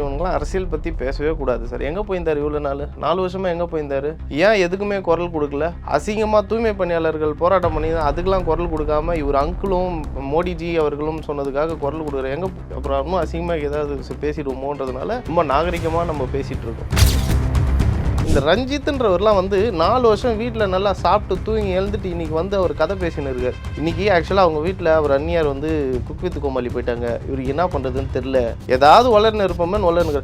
இவங்களாம் அரசியல் பற்றி பேசவே கூடாது சார். எங்கே போயிருந்தார் இவ்வளோ நாள்? நாலு வருஷமா எங்கே போயிருந்தாரு? ஏன் எதுக்குமே குரல் கொடுக்கல? அசிங்கமாக தூய்மை பணியாளர்கள் போராட்டம் பண்ணி அதுக்கெல்லாம் குரல் கொடுக்காம இவர் அங்கிளும் மோடிஜி அவர்களும் சொன்னதுக்காக குரல் கொடுக்குற எங்கே அப்புறம் அசிங்கமாக ஏதாவது பேசிடுவோமோன்றதுனால ரொம்ப நாகரிகமாக நம்ம பேசிகிட்டு இருக்கோம். இந்த ரஞ்சித்ன்றவர்லாம் வந்து நாலு வருஷம் வீட்டில் நல்லா சாப்பிட்டு தூங்கி எழுந்துட்டு இன்னைக்கு வந்து அவர் கதை பேசின்னு இருக்கார். இன்னைக்கு ஆக்சுவலாக அவங்க வீட்டில் அவர் அந்நியார் வந்து குக் வித் கோமாளி போயிட்டாங்க. இவருக்கு என்ன பண்ணுறதுன்னு தெரில ஏதாவது வளர்ந்து இருப்போமே வளர்னுங்க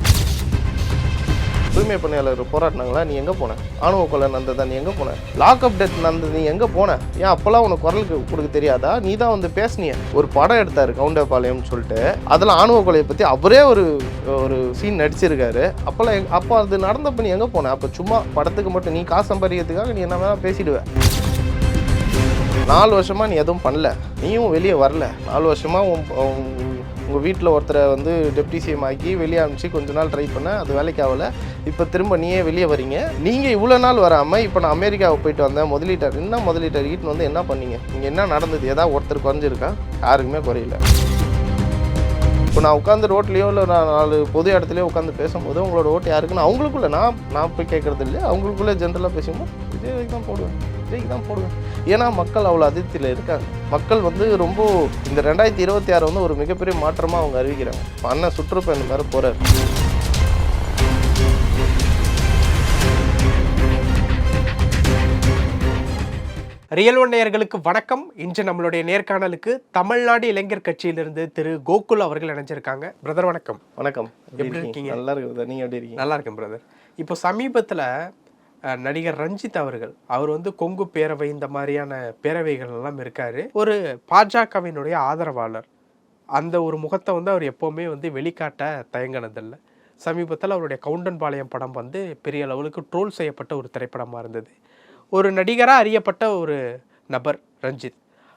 தூய்மை பணியாளர் போராட்டினாங்களா? நீ எங்கே போன? ஆணவ கொலை நடந்ததா? நீ எங்கே போன? லாக் அப் டெத் நடந்தது நீ எங்கே போன? ஏன் அப்போல்லாம் உனக்கு குரலுக்கு கொடுக்க தெரியாதா? நீ தான் வந்து பேசினிய. ஒரு படம் எடுத்தார் கவுண்டபாளையம்னு சொல்லிட்டு. அதில் ஆணவ கொலையை பற்றி அவரே ஒரு ஒரு சீன் நடிச்சிருக்காரு. அப்போல்லாம் எங் அப்போ அது நடந்தப்ப நீ எங்கே போன? அப்போ சும்மா படத்துக்கு மட்டும் நீ காசு சம்பாதிக்கிறதுக்காக நீ என்ன வேணால் பேசிடுவேன் நாலு வருஷமா நீ எதுவும் பண்ணல. நீயும் வெளியே வரல. நாலு வருஷமா உன் உங்கள் வீட்டில் ஒருத்தரை வந்து டெப்டி சிஎம் ஆக்கி வெளியே அனுப்பிச்சு கொஞ்ச நாள் ட்ரை பண்ணேன் அது வேலைக்கு ஆகல. இப்போ திரும்ப நீயே வெளியே வரீங்க. நீங்கள் இவ்வளோ நாள் வராமல் இப்போ நான் அமெரிக்காவை போயிட்டு வந்தேன். முதலீட்டார் என்ன முதலீட்டார் வீட்டில் வந்து என்ன பண்ணீங்க? இங்கே என்ன நடந்தது? ஏதாவது ஒருத்தர் குறைஞ்சிருக்கா? யாருக்குமே குறையல. இப்போ நான் உட்காந்து ரோட்லேயோ இல்லை நான் நாலு பொது இடத்துலையோ உட்காந்து பேசும்போது உங்களோட ஓட்டு யாருக்குன்னு அவங்களுக்குள்ள நான் நான் போய் கேட்குறது இல்லை. அவங்களுக்குள்ளே ஜென்ரலாக பேசும்போது இதே தான் போடுவேன். விஜய்க்கு தான் போடுவேன். ஏன்னா மக்கள் அவ்வளோ அதிருப்தியில் இருக்காங்க. மக்கள் வந்து ரொம்ப இந்த ரெண்டாயிரத்தி இருபத்தி ஆறு வந்து ஒரு மிகப்பெரிய மாற்றமாக அவங்க அறிவிக்கிறாங்க. அண்ணன் சுற்றுப்பயணம் வேறு போகிறார் ரியல் ஒன் நேயர்களுக்கு வணக்கம். இன்று நம்மளுடைய நேர்காணலுக்கு தமிழ்நாடு இளைஞர் கட்சியிலிருந்து திரு கோகுல் அவர்கள் இணைஞ்சிருக்காங்க. பிரதர் வணக்கம். வணக்கம். எப்படி இருக்கீங்க? நல்லா இருக்குது நீங்கள் எப்படி இருக்கீங்க? நல்லா இருக்கேன் பிரதர். இப்போ சமீபத்தில் நடிகர் ரஞ்சித் அவர்கள். அவர் வந்து கொங்கு பேரவை இந்த மாதிரியான பேரவைகள் எல்லாம் இருக்காரு. ஒரு பாஜகவினுடைய ஆதரவாளர். அந்த ஒரு முகத்தை வந்து அவர் எப்போவுமே வந்து வெளிக்காட்ட தயங்கினதில்லை. சமீபத்தில் அவருடைய கவுண்டன்பாளையம் படம் வந்து பெரிய அளவுக்கு ட்ரோல் செய்யப்பட்ட ஒரு திரைப்படமாக இருந்தது. ஒரு நடிகராக அறியப்பட்ட ஒரு நபர் ரஞ்சித்.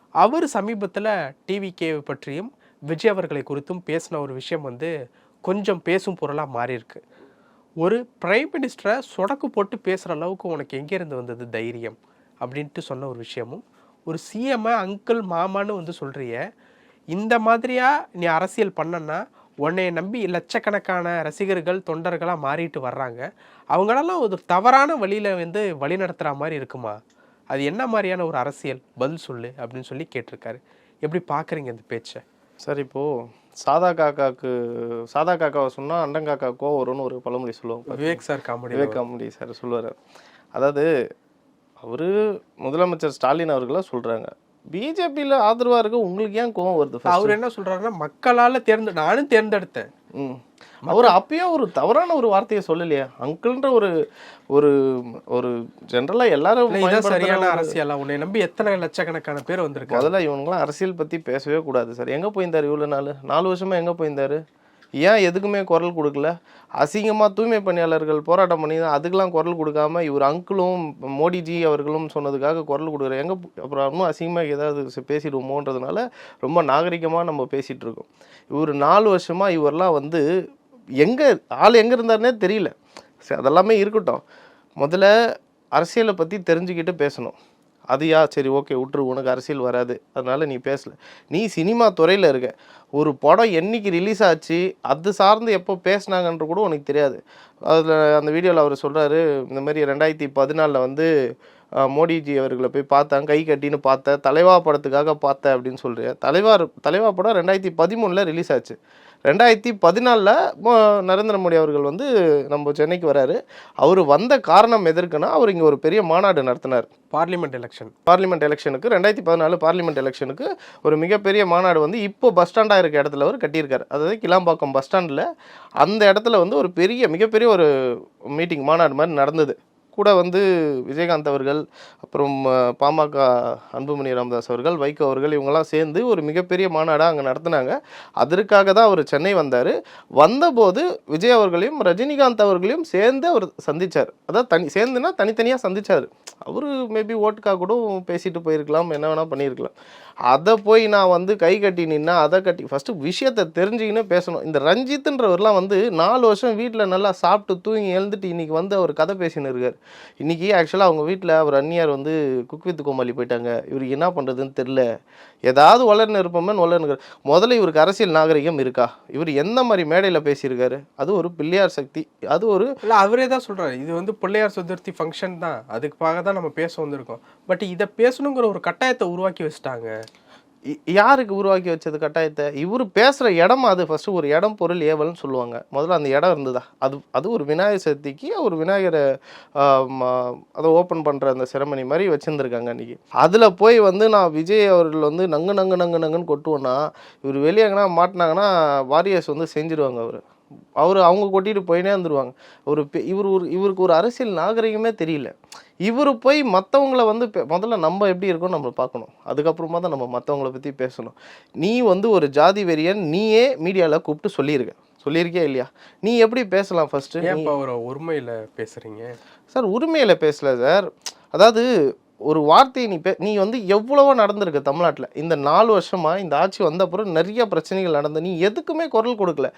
அவர் சமீபத்தில் டிவிகே பற்றியும் விஜய் அவர்களை குறித்தும் பேசின ஒரு விஷயம் வந்து கொஞ்சம் பேசும் பொருளாக மாறியிருக்கு. ஒரு பிரைம் மினிஸ்டரை சொடக்கு போட்டு பேசுகிற அளவுக்கு உனக்கு எங்கேருந்து வந்தது தைரியம்? அப்படின்ட்டு சொன்ன ஒரு விஷயமும் ஒரு சிஎம்ஐ அங்கிள் மாமான்னு வந்து சொல்கிறிய இந்த மாதிரியாக நீ அரசியல் பண்ணனா உன்னை நம்பி லட்சக்கணக்கான ரசிகர்கள் தொண்டர்களாக மாறிட்டு வர்றாங்க. அவங்களெல்லாம் ஒரு தவறான வழியில் வந்து வழி நடத்துகிற மாதிரி இருக்குமா? அது என்ன மாதிரியான ஒரு அரசியல்? பதில் சொல்லு அப்படின்னு சொல்லி கேட்டிருக்காரு. எப்படி பார்க்குறீங்க இந்த பேச்சை? சார் இப்போது சாதா காக்காக்கு சாதா காக்காவை சொன்னால் அண்டங்காக்காக்கோ வரும்னு ஒரு பழமொழி சொல்லுவாங்க Vivek sir comedy Vivek comedy sir சொல்லுவார். அதாவது அவர் முதலமைச்சர் ஸ்டாலின் அவர்களாக சொல்கிறாங்க பிஜேபியில் ஆதரவாக இருக்க உங்களுக்கு ஏன் கோவம் வருது? அவர் என்ன சொல்றாருன்னா மக்களால் தேர்ந்து நானும் தேர்ந்தெடுத்தேன். அவர் அப்பயும் ஒரு தவறான ஒரு வார்த்தையை சொல்லலையே. அங்கிள்ன்ற ஒரு ஒரு ஒரு ஜென்ரலாக எல்லாரும் சரியான அரசியலா. உன்னை நம்பி எத்தனை லட்சக்கணக்கான பேர் வந்திருக்காங்க? முதல்ல இவங்களாம் அரசியல் பற்றி பேசவே கூடாது சார். எங்கே போயிருந்தார் இவ்வளோ நாள்? நாலு வருஷமா எங்கே போயிருந்தாரு? ஏன் எதுக்குமே குரல் கொடுக்கல? அசிங்கமாக தூய்மை பணியாளர்கள் போராட்டம் பண்ணி அதுக்கெலாம் குரல் கொடுக்காம இவர் அங்கிளும் மோடிஜி அவர்களும் சொன்னதுக்காக குரல் கொடுக்குற எங்கே அப்புறம் இன்னும் அசிங்கமாக ஏதாவது பேசிடுவோமோன்றதுனால ரொம்ப நாகரிகமாக நம்ம பேசிகிட்டு இருக்கோம். இவர் நாலு வருஷமாக இவரெலாம் வந்து எங்கே ஆள் எங்கே இருந்தாருன்னே தெரியல. சரி அதெல்லாமே இருக்கட்டும். முதல்ல அரசியலை பற்றி தெரிஞ்சுக்கிட்டு பேசணும். அதையா? சரி ஓகே விட்ரு உனக்கு அரசியல் வராது. அதனால நீ பேசல. நீ சினிமா துறையில் இருக்க. ஒரு படம் என்னைக்கு ரிலீஸ் ஆச்சு அது சார்ந்து எப்போ பேசினாங்கன்ற கூட உனக்கு தெரியாது. அதில் அந்த வீடியோவில் அவர் சொல்கிறாரு இந்த மாதிரி ரெண்டாயிரத்தி பதினாலில் வந்து மோடிஜி அவர்களை போய் பார்த்தேன் கை கட்டின்னு பார்த்தேன் தலைவா படத்துக்காக பார்த்தேன் அப்படின்னு சொல்கிறேன் தலைவா தலைவா படம் ரெண்டாயிரத்தி பதிமூணில் ரிலீஸ் ஆச்சு. ரெண்டாயிரத்தி பதினாலில் நரேந்திர மோடி அவர்கள் வந்து நம்ம சென்னைக்கு வராரு. அவர் வந்த காரணம் எதற்குன்னா அவர் இங்கே ஒரு பெரிய மாநாடு நடத்தினார். பார்லிமெண்ட் எலெக்ஷன் பார்லிமெண்ட் எலெக்ஷனுக்கு ரெண்டாயிரத்தி பதினாலு பார்லிமெண்ட் எலெக்ஷனுக்கு ஒரு மிகப்பெரிய மாநாடு வந்து இப்போ பஸ் ஸ்டாண்டாக இருக்க இடத்துல அவர் கட்டியிருக்காரு. அதாவது கிளாம்பாக்கம் பஸ் ஸ்டாண்டில் அந்த இடத்துல வந்து ஒரு பெரிய மிகப்பெரிய ஒரு மீட்டிங் மாநாடு மாதிரி நடந்தது. கூட வந்து விஜயகாந்த் அவர்கள் அப்புறம் பாமக அன்புமணி ராமதாஸ் அவர்கள் வைகோ அவர்கள் இவங்கெல்லாம் சேர்ந்து ஒரு மிகப்பெரிய மாநாடாக அங்கே நடத்துனாங்க. அதற்காக தான் அவர் சென்னை வந்தார். வந்தபோது விஜய் அவர்களையும் ரஜினிகாந்த் அவர்களையும் சேர்ந்து அவர் சந்திச்சார். அதாவது தனி சேர்ந்துன்னா தனித்தனியாக சந்திச்சார். அவர் மேபி ஓட்டுக்காக கூட பேசிட்டு போயிருக்கலாம் என்ன வேணால் பண்ணியிருக்கலாம். அதை போய் நான் வந்து கை கட்டி நின்னா அதை கட்டி ஃபஸ்ட்டு விஷயத்தை தெரிஞ்சுக்கின்னு பேசணும். இந்த ரஞ்சித்துன்றவர்லாம் வந்து நாலு வருஷம் வீட்டில் நல்லா சாப்பிட்டு தூங்கி எழுந்துட்டு இன்றைக்கி வந்து அவர் கதை பேசின்னு இருக்கார். இன்றைக்கி ஆக்சுவலாக அவங்க வீட்டில் அவர் அந்நியார் வந்து குக் வித் கோமாளி போயிட்டாங்க. இவருக்கு என்ன பண்ணுறதுன்னு தெரில ஏதாவது வளர்ந்து இருப்போமே வளர்ந்து முதல்ல இவருக்கு அரசியல் நாகரிகம் இருக்கா? இவர் எந்த மாதிரி மேடையில் பேசியிருக்காரு? அது ஒரு பிள்ளையார் சக்தி. அது ஒரு இல்லை அவரே தான் சொல்கிறார் இது வந்து பிள்ளையார் சதுர்த்தி ஃபங்க்ஷன் தான். அதுக்காக தான் நம்ம பேச வந்திருக்கோம். பட் இதை பேசணுங்கிற ஒரு கட்டாயத்தை உருவாக்கி வச்சுட்டாங்க. யாருக்கு உருவாக்கி வச்சது கட்டாயத்தை? இவர் பேசுகிற இடம் அது. ஃபஸ்ட்டு ஒரு இடம் பொருள் ஏவல்னு சொல்லுவாங்க. முதல்ல அந்த இடம் இருந்ததா? அது அது ஒரு விநாயகர் சதுர்த்திக்கு ஒரு விநாயகரை அதை ஓப்பன் பண்ணுற அந்த செரமனி மாதிரி வச்சுருந்துருக்காங்க அன்றைக்கி அதில் போய் வந்து நான் விஜய் அவர்கள் வந்து நங்கு நங்கு நங்கு நங்குன்னு கொட்டுவோன்னா இவர் வெளியே எங்கன்னா மாட்டினாங்கன்னா வாரியர்ஸ் வந்து செஞ்சுருவாங்க அவர். அவர் அவங்க கொட்டிட்டு போயினே வந்துருவாங்க ஒரு இவர் ஒரு இவருக்கு ஒரு அரசியல் நாகரிகமே தெரியல. இவர் போய் மற்றவங்கள வந்து முதல்ல நம்ம எப்படி இருக்கோம் நம்ம பார்க்கணும். அதுக்கப்புறமா தான் நம்ம மற்றவங்கள பற்றி பேசணும். நீ வந்து ஒரு ஜாதி வெறியன் நீயே மீடியாவில் கூப்பிட்டு சொல்லியிருக்க சொல்லியிருக்கியா இல்லையா? நீ எப்படி பேசலாம் இப்போ ஒரு ஒருமையில பேசுறீங்க? சார் உரிமையில் பேசல சார். அதாவது ஒரு வார்த்தையை நீ பே நீ வந்து எவ்வளவோ நடந்திருக்கு தமிழ்நாட்டில். இந்த நாலு வருஷமா இந்த ஆட்சி வந்த அப்புறம் நிறைய பிரச்சனைகள் நடந்து நீ எதுக்குமே குரல் கொடுக்கல.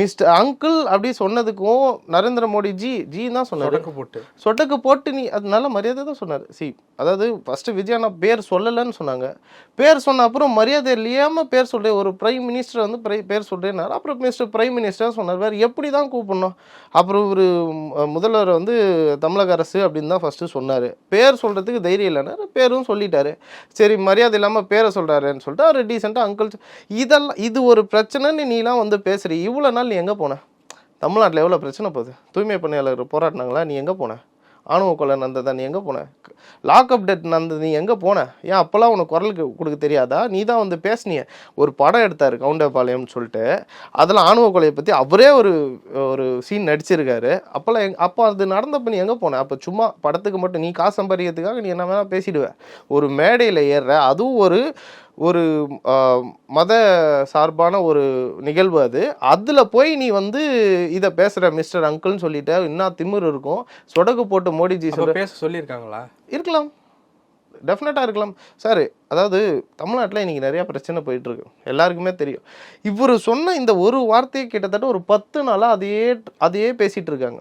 மிஸ்டர் அங்கிள் அப்படி சொன்னதுக்கும் நரேந்திர மோடி ஜி ஜி தான் சொன்னார். போட்டு. சொட்டக்கு போட்டு நீ அது நல்ல மரியாதை தான் சொன்னார். சி அதாவது ஃபஸ்ட்டு விஜயானா பேர் சொல்லலைன்னு சொன்னாங்க. பேர் சொன்ன அப்புறம் மரியாதை இல்லாமல் பேர் சொல்கிறேன் ஒரு பிரைம் மினிஸ்டர் வந்து பிரை பேர் சொல்கிறேன்னாரு அப்புறம் மினிஸ்டர் பிரைம் மினிஸ்டர் சொன்னார். வேறு எப்படி தான் கூப்பிடணும்? அப்புறம் ஒரு முதல்வர் வந்து தமிழக அரசு அப்படின்னு தான் ஃபஸ்ட்டு சொன்னார். பேர் சொல்கிறதுக்கு தைரியம் இல்லைன்னா பேரும் சொல்லிட்டாரு. சரி மரியாதை இல்லாமல் பேரை சொல்கிறாருன்னு சொல்லிட்டு அவர் டீசெண்டாக அங்கிள் இதெல்லாம் இது ஒரு பிரச்சனைன்னு நீலாம் வந்து பேசுகிறீ இவ்வளோ நாள் நீ எங்கே போன? தமிழ்நாட்டில் எவ்வளோ பிரச்சனை போகுது? தூய்மை பணியாளர் போராட்டினாங்களா நீ எங்கே போன? ஆணவ கொலை நடந்ததா? நீ எங்கே போன? லாக்அப் டெட் நடந்தது நீ எங்கே போன? ஏன் அப்போல்லாம் உனக்கு குரலுக்கு கொடுக்க தெரியாதா? நீ தான் வந்து பேசுனிய. ஒரு படம் எடுத்தார் கவுண்டபாளையம்னு சொல்லிட்டு. அதில் ஆணவ கொலையை பற்றி அவரே ஒரு ஒரு சீன் நடிச்சிருக்காரு. அப்போல்லாம் எங் அப்போ அது நடந்தப்ப நீ எங்கே போன? அப்போ சும்மா படத்துக்கு மட்டும் நீ காசு சம்பாதிக்கிறதுக்காக நீ என்ன வேணால் பேசிடுவேன் ஒரு மேடையில் ஏறுற அதுவும் ஒரு ஒரு மத சார்பான ஒரு நிகழ்வு அது. அதில் போய் நீ வந்து இதை பேசுகிற மிஸ்டர் அங்கிள்னு சொல்லிட்ட இன்னும் திமிரு இருக்கும். சொடக்கு போட்டு மோடிஜி சொல்ற பேச சொல்லியிருக்காங்களா? இருக்கலாம். டெஃபினட்டாக இருக்கலாம். சார் அதாவது தமிழ்நாட்டில் இன்றைக்கி நிறையா பிரச்சனை போயிட்டுருக்கு. எல்லாருக்குமே தெரியும். இவர் சொன்ன இந்த ஒரு வார்த்தையை கிட்டத்தட்ட ஒரு பத்து நாளாக அதையே அதையே பேசிகிட்டு இருக்காங்க.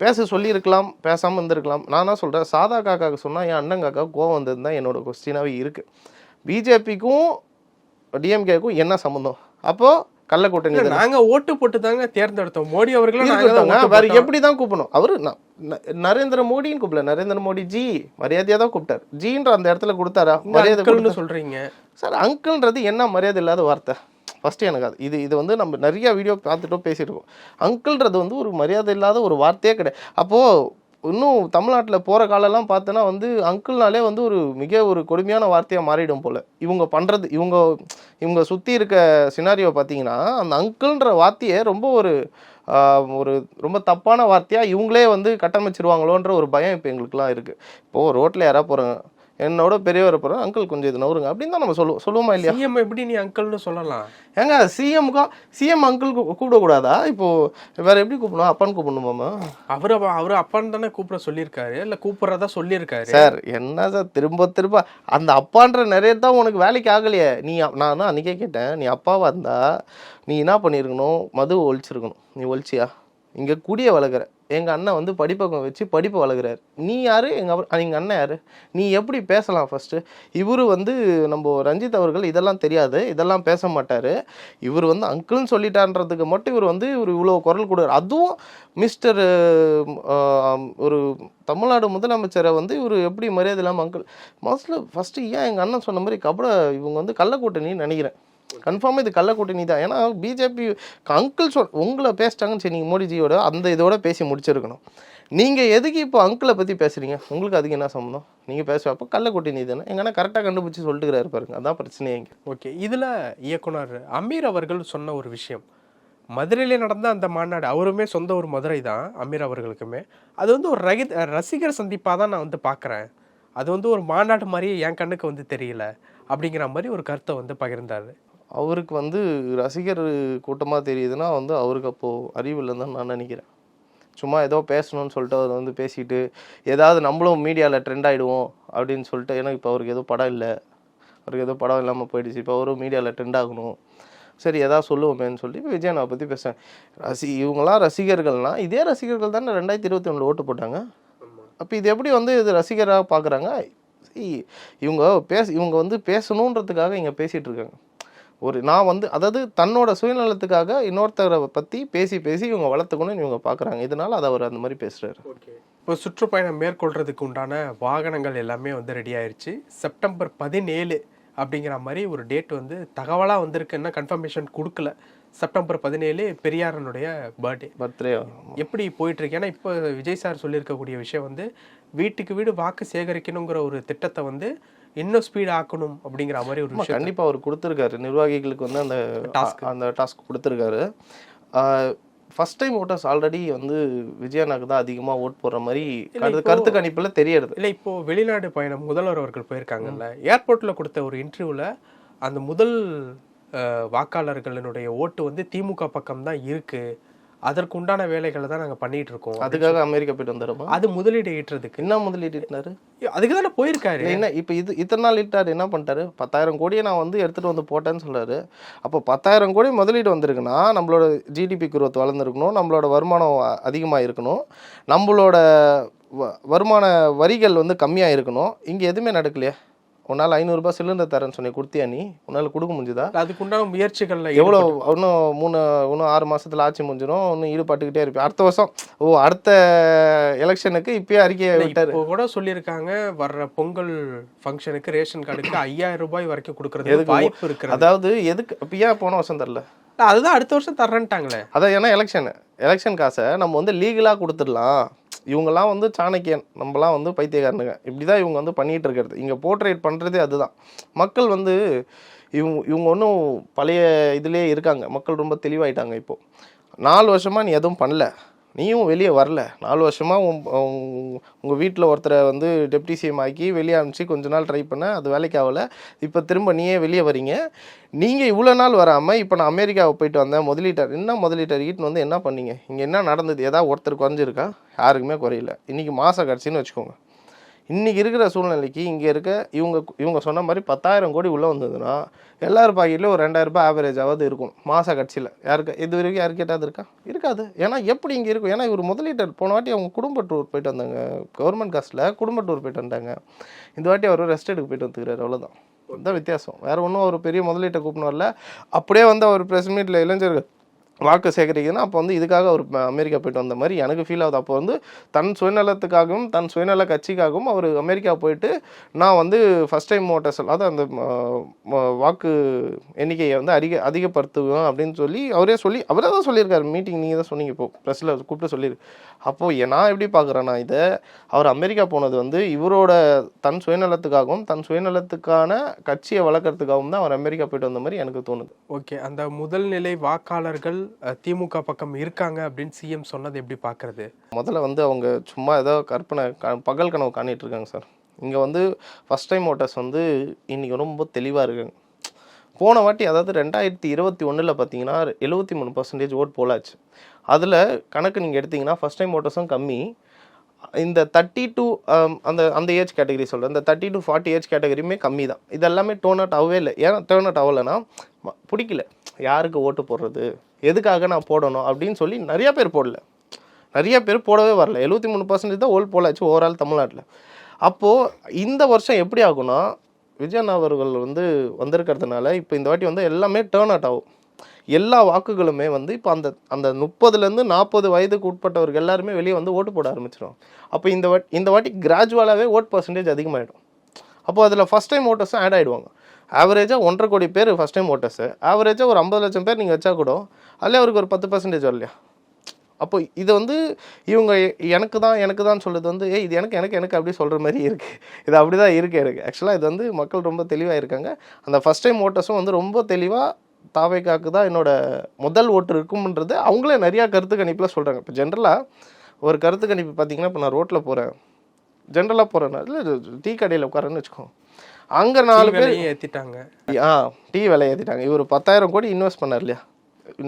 பேச சொல்லியிருக்கலாம் பேசாமல் இருந்திருக்கலாம். நான் என்ன சொல்கிறேன் சாதா காக்காவுக்கு சொன்னால் என் அண்ணன் காக்கா கோவம் வந்தது தான் என்னோட கொஸ்டினாகவே இருக்குது பிஜேபிக்கும் டிஎம்கேக்கும் என்ன சம்மந்தம் அப்போது கள்ள கூட்டணி. நாங்க ஓட்டு போட்டு தாங்க தேர்ந்தெடுத்தோம். மோடி அவர்களும் வேற. எப்படி தான் கூப்பிடணும்? அவரு நரேந்திர மோடின்னு கூப்பிடல. நரேந்திர மோடி ஜி மரியாதையா தான் கூப்பிட்டார். ஜீன்ற அந்த இடத்துல கொடுத்தாரா? மரியாதை சொல்றீங்க. சார் அங்கிள்ன்றது என்ன மரியாதை இல்லாத வார்த்தை? ஃபர்ஸ்ட் எனக்கு அது. இது இது வந்து நம்ம நிறைய வீடியோ பார்த்துட்டோம் பேசியிருக்கோம் அங்கிள்ன்றது வந்து ஒரு மரியாதை இல்லாத ஒரு வார்த்தையே கிடையாது. அப்போது இன்னும் தமிழ்நாட்டில் போகிற காலம்லாம் பார்த்தோன்னா வந்து அங்கிள்னாலே வந்து ஒரு மிக ஒரு கொடுமையான வார்த்தையாக மாறிடும் போல். இவங்க பண்ணுறது இவங்க இவங்க சுற்றி இருக்க சினாரியோ பார்த்தீங்கன்னா அந்த அங்கிள்ன்ற வார்த்தையை ரொம்ப ஒரு ஒரு ரொம்ப தப்பான வார்த்தையாக இவங்களே வந்து கட்டமைச்சிருவாங்களோன்ற ஒரு பயம் இப்போ எங்களுக்குலாம் இருக்குது இப்போது ரோட்டில் யாராவது போகிறாங்க என்னோட பெரியவர் போகிறோம் அங்கிள் கொஞ்சம் இது நவருங்க. அப்படின்னு தான் நம்ம சொல்லுவோம் சொல்லுவோமா இல்லையா? சிஎம் எப்படி நீ அங்கிள்னு சொல்லலாம்? ஏங்க சிஎம்க்கா சிஎம் அங்கிள் கூப்பிடக்கூடாதா? இப்போ வேற எப்படி கூப்பிடணும்? அப்பான்னு கூப்பிடணுமாமா அவரு அவரு அப்பான்னு தானே கூப்பிட சொல்லியிருக்காரு? இல்ல கூப்பிடுறதா சொல்லியிருக்காரு? சார் என்ன சார் திரும்ப திரும்ப அந்த அப்பான்ற நிறைய தான் உனக்கு வேலைக்கு ஆகலையே. நீ நான் தான் அன்றைக்கே கேட்டேன். நீ அப்பாவா இருந்தா நீ என்ன பண்ணியிருக்கணும்? மது ஒழிச்சிருக்கணும். நீ ஒழிச்சியா? இங்கே கூடிய வளர்க்குற. எங்கள் அண்ணன் வந்து படிப்பக்கம் வச்சு படிப்பை வளர்க்குறாரு நீ யார்? எங்கள் எங்கள் அண்ணன் யார்? நீ எப்படி பேசலாம் ஃபஸ்ட்டு இவர் வந்து நம்ம ரஞ்சித் அவர்கள் இதெல்லாம் தெரியாது இதெல்லாம் பேச மாட்டார். இவர் வந்து அங்கிள்னு சொல்லிட்டான்றதுக்கு மட்டும் இவர் வந்து இவர் இவ்வளோ குரல் கொடுக்குறாரு. அதுவும் மிஸ்டர் ஒரு தமிழ்நாடு முதலமைச்சரை வந்து இவர் எப்படி மரியாதை இல்லாமல் அங்கிள் மோஸ்ட்லி ஃபஸ்ட்டு ஏன் எங்கள் அண்ணன் சொன்ன மாதிரி கபட இவங்க வந்து கள்ளக்கூட்டணின்னு நினைக்கிறேன். கன்ஃபார்மாக இது கள்ளக்கூட்டணி தான். ஏன்னா பிஜேபி அங்கிள் சொல் உங்களை பேசிட்டாங்கன்னு சரி நீங்கள் மோடிஜியோட அந்த இதோட பேசி முடிச்சிருக்கணும். நீங்கள் எதுக்கு இப்போ அங்கிளை பற்றி பேசுகிறீங்க உங்களுக்கு அதுக்கு என்ன சம்மந்தம் நீங்கள் பேசுவ அப்போ கள்ளக்கூட்டணி தானே? எங்கன்னா கரெக்டாக கண்டுபிடிச்சி சொல்லிட்டுக்கிறாரு பாருங்க. அதான் பிரச்சனையே இங்கே. ஓகே இதில் இயக்குனர் அமீர் அவர்கள் சொன்ன ஒரு விஷயம். மதுரையிலே நடந்த அந்த மாநாடு அவருமே சொந்த ஒரு மதுரை தான் அமீர் அவர்களுக்குமே. அது வந்து ஒரு ரகி ரசிகர் சந்திப்பாக தான் நான் வந்து பார்க்குறேன் அது வந்து ஒரு மாநாடு மாதிரியே என் கண்ணுக்கு வந்து தெரியல அப்படிங்கிற மாதிரி ஒரு கருத்தை வந்து பகிர்ந்தார். அவருக்கு வந்து ரசிகர் கூட்டமாக தெரியுதுன்னா வந்து அவருக்கு அப்போது அறிவு இல்லைன்னு தான் நான் நினைக்கிறேன். சும்மா ஏதோ பேசணும்னு சொல்லிட்டு அவர் வந்து பேசிட்டு ஏதாவது நம்மளும் மீடியாவில் ட்ரெண்ட் ஆகிடுவோம் அப்படின்னு சொல்லிட்டு ஏன்னா இப்போ அவருக்கு ஏதோ படம் இல்லை. அவருக்கு ஏதோ படம் இல்லாமல் போயிடுச்சு. இப்போ அவரும் மீடியாவில் ட்ரெண்ட் ஆகணும். சரி எதாவது சொல்லுவோமேன்னு சொல்லி இப்போ விஜயனை பற்றி பேசுகிறேன் ரசி இவங்களாம் ரசிகர்கள்னா இதே ரசிகர்கள் தானே ரெண்டாயிரத்தி இருபத்தி ஒன்றில் ஓட்டு போட்டாங்க. அப்போ இது எப்படி வந்து இது ரசிகராக பார்க்குறாங்க இவங்க பேச இவங்க வந்து பேசணுன்றதுக்காக இங்கே பேசிகிட்டு இருக்காங்க. ஒரு நான் வந்து அதாவது தன்னோட சுயநலத்துக்காக இன்னொருத்தரை பற்றி பேசி பேசி இவங்க வளர்த்துக்கணும்னு இவங்க பார்க்குறாங்க இதனால அதை அவர் அந்த மாதிரி பேசுகிறாரு இப்போ சுற்றுப்பயணம் மேற்கொள்றதுக்கு உண்டான வாகனங்கள் எல்லாமே வந்து ரெடி ஆயிருச்சு. செப்டம்பர் பதினேழு அப்படிங்கிற மாதிரி ஒரு டேட் வந்து தகவலாக வந்திருக்குன்னா கன்ஃபர்மேஷன் கொடுக்கல. செப்டம்பர் பதினேழு பெரியாரனுடைய பர்த்டே பர்த்டே எப்படி போயிட்டு இருக்கு ஏன்னா இப்போ விஜய் சார் சொல்லியிருக்கக்கூடிய விஷயம் வந்து வீட்டுக்கு வீடு வாக்கு சேகரிக்கணுங்கிற ஒரு திட்டத்தை வந்து இன்னும் ஸ்பீட் ஆக்கணும் அப்படிங்கிற மாதிரி ஒரு விஷயம் கண்டிப்பாக அவர் கொடுத்துருக்காரு. நிர்வாகிகளுக்கு வந்து அந்த அந்த டாஸ்க் கொடுத்துருக்காரு. ஃபர்ஸ்ட் டைம் ஓட்டர்ஸ் ஆல்ரெடி வந்து விஜயனாக்கு தான் அதிகமாக ஓட் போடுற மாதிரி கருத்து கருத்து கணிப்பில் தெரியறது. இல்லை இப்போ வெளிநாடு பயணம் முதல்வர் அவர்கள் போயிருக்காங்கல்ல. ஏர்போர்ட்ல கொடுத்த ஒரு இன்டர்வியூல அந்த முதல் வாக்காளர்களினுடைய ஓட்டு வந்து திமுக பக்கம் தான் இருக்கு. அதற்கு உண்டான வேலைகளை தான் நாங்க பண்ணிட்டு இருக்கோம் அதுக்காக அமெரிக்கா போயிட்டு வந்துடுமா அது முதலீடு ஈட்டுறதுக்கு என்ன முதலீடு ஈட்டினாரு அதுக்கு தானே போயிருக்காரு. என்ன இப்போ இது இத்தனை நாள் ஈட்டாரு என்ன பண்ணிட்டாரு? பத்தாயிரம் கோடியை நான் வந்து எடுத்துட்டு வந்து போட்டேன்னு சொல்றாரு. அப்போ பத்தாயிரம் கோடி முதலீடு வந்திருக்குன்னா நம்மளோட ஜிடிபி குரோத் வளர்ந்துருக்கணும் நம்மளோட வருமானம் அதிகமாக இருக்கணும் நம்மளோட வ- வருமான வரிகள் வந்து கம்மியாக இருக்கணும். இங்கே எதுவுமே நடக்கலையே? உன்னால் ஐநூறுரூபா சிலிண்டர் தரேன்னு சொன்னி கொடுத்தியா நீ? உன்னால் கொடுக்க முடிஞ்சுதா? அதுக்கு உண்டான முயற்சிகள்ல எவ்வளோ இன்னும் மூணு இன்னும் ஆறு மாசத்துல ஆட்சி முடிஞ்சிடும் இன்னும் ஈடுபட்டுக்கிட்டே இருப்பேன் அடுத்த வருஷம் ஓ அடுத்த எலெக்ஷனுக்கு இப்பயே அறிக்கையை விட்டாரு. இப்போ கூட சொல்லியிருக்காங்க வர்ற பொங்கல் ஃபங்க்ஷனுக்கு ரேஷன் கார்டுக்கு ஐயாயிரம் ரூபாய் வரைக்கும் கொடுக்கறதுக்கு வாய்ப்பு இருக்கிறது. அதாவது எதுக்கு? இப்போ ஏன் போன வருஷம் தரல? அதுதான் அடுத்த வருஷம் தர்றேன்ட்டாங்களே. அதான் ஏன்னா எலெக்ஷன் எலெக்ஷன் காசை நம்ம வந்து லீகலாக கொடுத்துடலாம். இவங்கெல்லாம் வந்து சாணக்கியன். நம்மலாம் வந்து பைத்தியக்காரனுங்க. இப்படி தான் இவங்க வந்து பண்ணிகிட்டு இருக்கிறது இங்கே போர்ட்ரேட் பண்ணுறதே அதுதான். மக்கள் வந்து இவங்க இவங்க ஒன்றும் பழைய இதுலேயே இருக்காங்க. மக்கள் ரொம்ப தெளிவாயிட்டாங்க இப்போது நாலு வருஷமாக நீ எதுவும் பண்ணல. நீயும் வெளியே வரல. நாலு வருஷமாக உங்கள் வீட்டில் ஒருத்தரை வந்து டெப்டி சிஎம் ஆக்கி வெளியே அனுப்பிச்சு கொஞ்ச நாள் ட்ரை பண்ண அது வேலைக்கு ஆகல. இப்போ திரும்ப நீயே வெளியே வரீங்க. நீங்கள் இவ்வளோ நாள் வராமல் இப்போ நான் அமெரிக்காவை போயிட்டு வந்தேன். முதலீட்டர் என்ன முதலீட்டர்? ஈட்டுன்னு வந்து என்ன பண்ணீங்க? இங்கே என்ன நடந்தது? ஏதாவது ஒருத்தர் குறைஞ்சிருக்கா? யாருக்குமே குறையில. இன்றைக்கி மாத கடைசின்னு வச்சுக்கோங்க. இன்றைக்கி இருக்கிற சூழ்நிலைக்கு இங்கே இருக்க இவங்க இவங்க சொன்ன மாதிரி பத்தாயிரம் கோடி உள்ளே வந்ததுன்னா எல்லார் பாக்கெட்லேயும் ஒரு ரெண்டாயிரம் ரூபாய் ஆவரேஜாவது இருக்கும் மாத கட்சியில். யாருக்கு இது வரைக்கும் யார் கேட்டாவது இருக்கா? இருக்காது. ஏன்னா எப்படி இங்கே இருக்கும்? ஏன்னா இவர் முதலீட்டர் போன வாட்டி அவங்க குடும்ப டூர் போயிட்டு வந்தாங்க. கவர்மெண்ட் காசில் குடும்ப டூர் போயிட்டு வந்தாங்க. இந்த வாட்டி அவர் ரெஸ்ட் எடுக்க போயிட்டு வந்துக்கிறாரு அவ்வளோதான் இதுதான் வித்தியாசம். வேறு ஒன்றும் ஒரு பெரிய முதலீட்டை கூப்பிட்டு வரல அப்படியே வந்து அவர் ப்ரெஸ் மீட்டில் இளைஞர்கள் வாக்கு சேகரிக்குதுன்னா அப்போ வந்து இதுக்காக அவர் அமெரிக்கா போயிட்டு வந்த மாதிரி எனக்கு ஃபீல் ஆகுது. அப்போ வந்து தன் சுயநலத்துக்காகவும் தன் சுயநல கட்சிக்காகவும் அவர் அமெரிக்கா போயிட்டு நான் வந்து ஃபஸ்ட் டைம் ஓட்டர்ஸ் அதாவது அந்த வாக்கு எண்ணிக்கையை வந்து அதிக அதிகப்படுத்துவேன் அப்படின்னு சொல்லி அவரே சொல்லி அவரே தான் சொல்லியிருக்காரு. மீட்டிங் நீங்கள் தான் சொன்னீங்க இப்போ ப்ரெஸ்ஸில் கூப்பிட்டு சொல்லியிருக்கு அப்போது நான் எப்படி பார்க்குறேன்னா இதை அவர் அமெரிக்கா போனது வந்து இவரோட தன் சுயநலத்துக்காகவும் தன் சுயநலத்துக்கான கட்சியை வளர்க்கறதுக்காகவும் தான் அவர் அமெரிக்கா போயிட்டு வந்த மாதிரி எனக்கு தோணுது. ஓகே. அந்த முதல் நிலை வாக்காளர்கள் திமுக பக்கம் இருக்காங்க அப்படின்னு சிஎம் சொன்னது எப்படி பார்க்கறது? முதல்ல வந்து அவங்க சும்மா ஏதோ கற்பனை பகல் கனவு காணிட்டு இருக்காங்க சார். இங்கே வந்து ஃபஸ்ட் டைம் ஓட்டர்ஸ் வந்து இன்றைக்கி ரொம்ப தெளிவாக இருக்காங்க. போன வாட்டி அதாவது ரெண்டாயிரத்தி இருபத்தி ஒன்றில் பார்த்தீங்கன்னா எழுபத்தி மூணு பர்சன்டேஜ் ஓட் போலாச்சு. அதில் கணக்கு நீங்கள் எடுத்தீங்கன்னா ஃபஸ்ட் டைம் ஓட்டர்ஸும் கம்மி. இந்த தேர்ட்டி டு அந்த அந்த ஏஜ் கேட்டகரி சொல்கிறேன் இந்த தேர்ட்டி டு ஃபார்ட்டி ஏஜ் கேட்டகரியுமே கம்மி தான். இது எல்லாமே டோன் அவுட் ஆகவே இல்லை. ஏன்னா டேர்ன் அவுட் ஆகலைன்னா பிடிக்கல. யாருக்கு ஓட்டு போடுறது? எதுக்காக நான் போடணும் அப்படின்னு சொல்லி நிறையா பேர் போடல. நிறைய பேர் போடவே வரல. எழுபத்தி மூணு பர்சன்டேஜ் தான் ஓல் போலாச்சு ஓவரால் தமிழ்நாட்டில். அப்போது இந்த வருஷம் எப்படி ஆகும்னா விஜயன் அவர்கள் வந்து வந்திருக்கிறதுனால இப்போ இந்த வாட்டி வந்து எல்லாமே டேர்ன் அவுட் ஆகும். எல்லா வாக்குகளுமே வந்து இப்போ அந்த அந்த முப்பதுலேருந்து நாற்பது வயதுக்கு உட்பட்டவர்கள் எல்லாருமே வெளியே வந்து ஓட்டு போட ஆரம்பிச்சிடும் அப்போ இந்த வாட்டி இந்த வாட்டி கிராஜுவலாகவே ஓட் பர்சன்டேஜ் அதிகமாகிடும் அப்போ அதில் ஃபஸ்ட் டைம் ஓட்டர்ஸும் ஆட் ஆகிடுவாங்க ஆவரேஜாக ஒன்றரை கோடி பேர் ஃபஸ்ட் டைம் ஓட்டர்ஸு ஆவரேஜாக ஒரு ஐம்பது லட்சம் பேர் நீங்கள் வச்சா கூட அதில் அவருக்கு ஒரு பத்து பர்சன்டேஜ் வரலையா? அப்போ இது வந்து இவங்க எனக்கு தான் எனக்கு தான் சொல்லுது வந்து ஏய் இது எனக்கு எனக்கு எனக்கு அப்படி சொல்கிற மாதிரி இருக்குது இது அப்படி தான் இருக்குது எனக்கு ஆக்சுவலாக இது வந்து மக்கள் ரொம்ப தெளிவாக இருக்காங்க. அந்த ஃபஸ்ட் டைம் ஓட்டர்ஸும் வந்து ரொம்ப தெளிவாக தாவைக்காக்கு தான் என்னோட முதல் ஓட்டு இருக்கும்ன்றது அவங்களே நிறையா கருத்து கணிப்பில் சொல்கிறாங்க இப்போ ஜென்ரலாக ஒரு கருத்து கணிப்பு பார்த்தீங்கன்னா இப்போ நான் ரோட்டில் போகிறேன் ஜென்ரலாக போகிறேன் இல்லை டீ கடையில் உட்காரன்னு வச்சுக்கோங்க அங்கே நாலு பேர் விலையை ஏத்திட்டாங்க. ஆ டீ விலை ஏற்றிட்டாங்க இவர் பத்தாயிரம் கோடி இன்வெஸ்ட் பண்ணார் இல்லையா?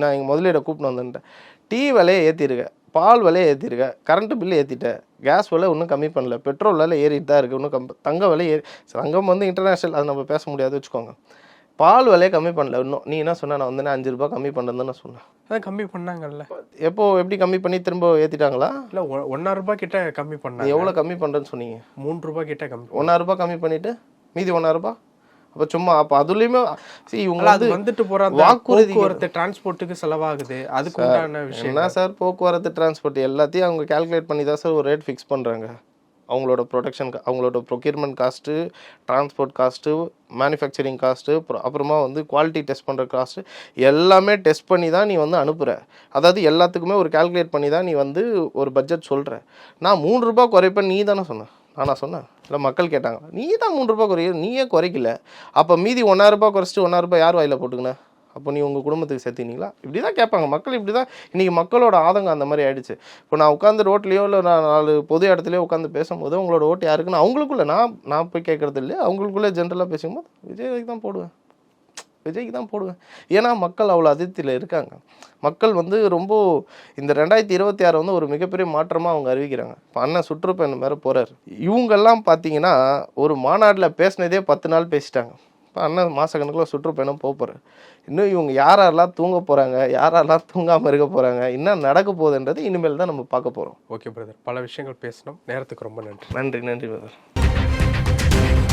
நான் இங்கே முதலீட கூப்பிட்டு வந்துட்டேன் டீ விலையை ஏற்றிருக்க பால் விலையை ஏற்றிருக்க கரண்ட் பில்லு ஏற்றிட்ட கேஸ் விலை ஒன்றும் கம்மி பண்ணல. பெட்ரோல் விலை ஏறிட்டு தான் இருக்குது இன்னும் கம் தங்க விலை ஏறி தங்கம் வந்து இன்டர்நேஷ்னல் அது நம்ம பேச முடியாது வச்சுக்கோங்க. பால் விலையை கம்மி பண்ணல. இன்னும் நீ என்ன சொன்ன? நான் வந்து அஞ்சு ரூபாய் கம்மி பண்ணுறேன்னு நான் சொன்னேன். அதான் கம்மி பண்ணாங்கல்ல. எப்போ எப்படி கம்மி பண்ணி திரும்ப ஏற்றிட்டாங்களா இல்ல ஒன்னா ரூபாய் கிட்ட கம்மி பண்ணாங்க. எவ்வளோ கம்மி பண்ணுறேன்னு சொன்னீங்க? மூணு ரூபாய் கிட்ட கம்மி ஒன்றா ரூபாய் கம்மி பண்ணிவிட்டு மீதி ஒன்றா ரூபாய்? அப்போ சும்மா அப்போ அதுலேயுமே see இவங்க அது வந்துட்டு போற அந்த வாக்குறுதிகள். போக்குவரத்து டிரான்ஸ்போர்ட்டுக்கு செலவாகுது. அதுக்கு உண்டான விஷயம் என்ன சார் போக்குவரத்து டிரான்ஸ்போர்ட் எல்லாத்தையும் அவங்க கால்குலேட் பண்ணி தான் சார் ஒரு ரேட் ஃபிக்ஸ் பண்ணுறாங்க அவங்களோட ப்ரொடக்ஷன் அவங்களோட procurement cost transport cost manufacturing cost அப்புறமா வந்து குவாலிட்டி டெஸ்ட் பண்ணுற காஸ்ட்டு எல்லாமே டெஸ்ட் பண்ணி தான் நீ வந்து அனுப்புகிற அதாவது எல்லாத்துக்குமே ஒரு கால்குலேட் பண்ணி தான் நீ வந்து ஒரு பட்ஜெட் சொல்கிற நான் மூணு ரூபாய் குறைப்பேன் நீ தானே சொன்ன. ஆனால் சொன்னேன். இல்லை மக்கள் கேட்டாங்க. நீ தான் மூணு ரூபாய் குறைய நீயே குறைக்கல. அப்போ மீதி ஒன்றாயிரரூபா குறைச்சிட்டு ஒன்றா யார் வாயில் போட்டுக்கணும் அப்போ நீ உங்கள் குடும்பத்துக்கு சேர்த்தினீங்களா? இப்படி தான் கேட்பாங்க. மக்கள் இப்படி தான் இன்றைக்கி மக்களோட ஆதங்கம் அந்த மாதிரி ஆயிடுச்சு. இப்போ நான் உட்காந்து ரோட்லேயோ இல்லை நான் நாலு பொது இடத்துலையோ உட்காந்து பேசும்போது உங்களோட ஓட்டு யாருக்குன்னு அவங்களுக்குள்ள நான் நான் போய் கேட்குறது இல்லை அவங்களுக்குள்ளே ஜென்ரலாக பேசும்போது விஜய்க்கு தான் போடுவேன். விஜய்க்கு தான் போடுவேன். ஏன்னா மக்கள் அவ்வளோ அதிருப்தியில் இருக்காங்க. மக்கள் வந்து ரொம்ப இந்த ரெண்டாயிரத்தி இருபத்தி ஆறு வந்து ஒரு மிகப்பெரிய மாற்றமாக அவங்க அறிவிக்கிறாங்க. இப்போ அண்ணன் சுற்றுப்பயணம் வேறு போகிறார் இவங்கெல்லாம் பார்த்தீங்கன்னா ஒரு மாநாட்டில் பேசினதே பத்து நாள் பேசிட்டாங்க. இப்போ அண்ணன் மாதக்கணக்கில் சுற்றுப்பயணம் போக போகிறார் இன்னும் இவங்க யாரெல்லாம் தூங்க போகிறாங்க யாரெல்லாம் தூங்காமல் இருக்க போகிறாங்க என்ன நடக்க போகுதுன்றது இனிமேல் தான் நம்ம பார்க்க போகிறோம் ஓகே பிரதர் பல விஷயங்கள் பேசணும் நேரத்துக்கு ரொம்ப நன்றி. நன்றி நன்றி பிரதர்